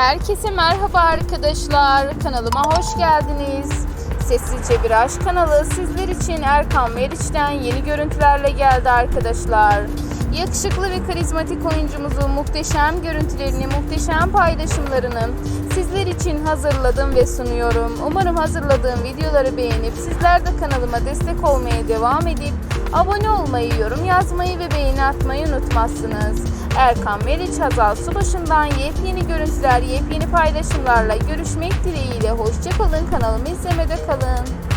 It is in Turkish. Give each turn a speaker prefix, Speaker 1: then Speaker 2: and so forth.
Speaker 1: Herkese merhaba arkadaşlar. Kanalıma hoş geldiniz. Sessizce Bir Aşk kanalı sizler için Erkan Meriç'ten yeni görüntülerle geldi arkadaşlar. Yakışıklı ve karizmatik oyuncumuzun muhteşem görüntülerini, muhteşem paylaşımlarını sizler için hazırladım ve sunuyorum. Umarım hazırladığım videoları beğenip sizler de kanalıma destek olmaya devam edip abone olmayı, yorum yazmayı ve beğeni atmayı unutmazsınız. Erkan Meriç Hazal Subaşı'ndan yepyeni görüntüler, yepyeni paylaşımlarla görüşmek dileğiyle. Hoşçakalın, kanalımı izlemede kalın.